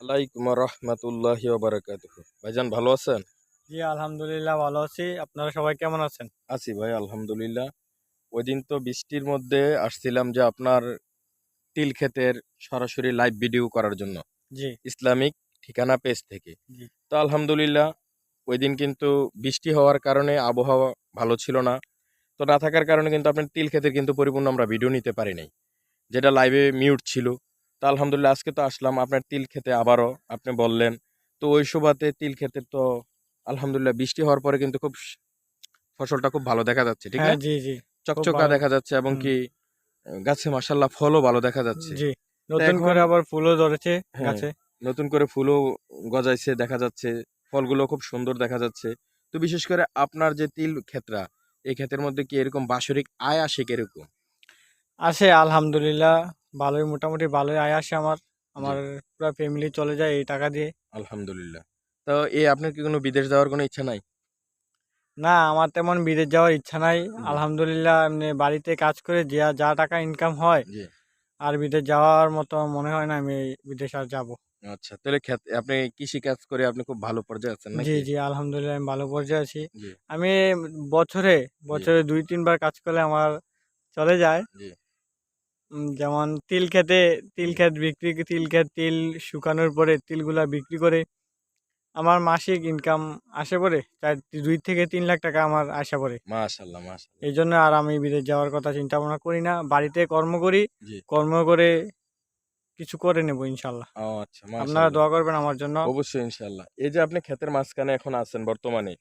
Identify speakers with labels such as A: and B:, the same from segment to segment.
A: আলাইকুম রহমতুল্লাহ বারাকাতুহ। ভাইজান ভালো আছেন?
B: জি আলহামদুলিল্লাহ ভালো আছি। আপনারা সবাই কেমন আছেন?
A: আছি ভাই আলহামদুলিল্লাহ। ওই দিন তো বৃষ্টির মধ্যে আসছিলাম যে আপনার তিল ক্ষেতের সরাসরি লাইভ ভিডিও করার জন্য।
B: জি।
A: ইসলামিক ঠিকানা পেজ থেকে। তো আলহামদুলিল্লাহ ওই দিন কিন্তু বৃষ্টি হওয়ার কারণে আবহাওয়া ভালো ছিল না। তো না থাকার কারণে কিন্তু আপনার তিল ক্ষেতের কিন্তু পরিপূর্ণ আমরা ভিডিও নিতে পারি নাই। যেটা লাইভে মিউট ছিল। তো আলহামদুলিল্লাহ আজকে তো আসলাম। আপনার তিল খেতে আবারও আপনি বললেন। তো ওই সুবাতে তিল ক্ষেতের তো আলহামদুলিল্লাহ বৃষ্টি হওয়ার পরে কিন্তু খুব ফসলটা খুব ভালো দেখা যাচ্ছে ঠিক
B: হ্যাঁ
A: আছে?
B: জি জি।
A: চকচকা দেখা যাচ্ছে এবং। কি গাছে মাসাল্লাহ ফলও ভালো দেখা যাচ্ছে।
B: জি। নতুন করে আবার ফুলও ধরেছে
A: হ্যাঁ।
B: গাছে।
A: নতুন করে ফুলও গজাইছে দেখা যাচ্ছে। ফলগুলো খুব সুন্দর দেখা যাচ্ছে। তো বিশেষ করে আপনার যে তিল ক্ষেত্রা এই ক্ষেতের মধ্যে কি এরকম বাৎসরিক আয় আসে কীরকম?
B: আসে আলহামদুলিল্লাহ। ভালোই মোটামুটি ভালোই আয় আসে আমার। আমার পুরো ফ্যামিলি চলে যায় এই টাকা দিয়ে।
A: আলহামদুলিল্লাহ। তো এই আপনার কি কোনো বিদেশ যাওয়ার কোনো ইচ্ছা নাই?
B: না আমার তেমন বিদেশ যাওয়ার ইচ্ছা নাই। আলহামদুলিল্লাহ এমনি বাড়িতে কাজ করে যা যা টাকা ইনকাম হয় আর বিদেশ যাওয়ার মতো মনে হয় না আমি বিদেশ আর যাব।
A: আচ্ছা তাহলে আপনি কৃষি কাজ করে আপনি খুব ভালো পর্যায়ে আছেন
B: জি জি আলহামদুলিল্লাহ আমি ভালো পর্যায়ে আছি। আমি বছরে বছরে দুই তিনবার কাজ করলে আমার চলে যায়। যেমন তিল খেতে তিল ক্ষেত বিক্রি তিল ক্ষেত তিল শুকানোর পরে তিলগুলা বিক্রি করে আমার মাসিক ইনকাম আসে পরে চার দুই থেকে তিন লাখ টাকা আমার আসা পড়ে
A: মাশাল্লাহ মাশাল্লাহ।
B: এই জন্য আর আমি বিদেশ যাওয়ার কথা চিন্তা ভাবনা করি না বাড়িতে কর্ম করি
A: জি।
B: কর্ম করে কিছু করে নেব ইনশাল্লাহ।
A: ও আচ্ছা
B: আপনারা দোয়া করবেন আমার জন্য।
A: অবশ্যই ইনশাল্লাহ। এই যে আপনি ক্ষেতের মাঝখানে এখন আছেন বর্তমানে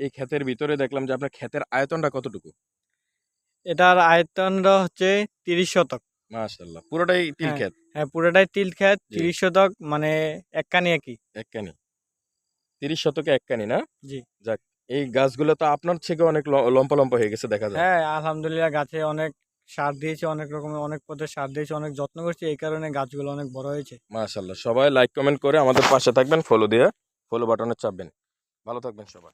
A: এই ক্ষেতের ভিতরে দেখলাম যে আপনার ক্ষেতের আয়তনটা কতটুকু?
B: এটার আয়তনটা হচ্ছে তিরিশ শতক।
A: মাশাল্লাহ পুরোটাই তিল
B: হ্যাঁ।
A: ক্ষেত
B: হ্যাঁ পুরোটাই তিল ক্ষেত। তিরিশ শতক মানে এককানি একই
A: এককানি তিরিশ শতকে এককানি না?
B: জি।
A: যাক এই গাছগুলো তো আপনার থেকে অনেক লম্বা লম্বা হয়ে গেছে দেখা যায়।
B: হ্যাঁ আলহামদুলিল্লাহ গাছে অনেক সার দিয়েছে অনেক রকমের অনেক পদে সার দিয়েছে অনেক যত্ন করছে এই কারণে গাছগুলো অনেক বড় হয়েছে।
A: মাশাল্লাহ সবাই লাইক কমেন্ট করে আমাদের পাশে থাকবেন ফলো দিয়ে ফলো বাটনে চাপবেন। ভালো থাকবেন সবাই।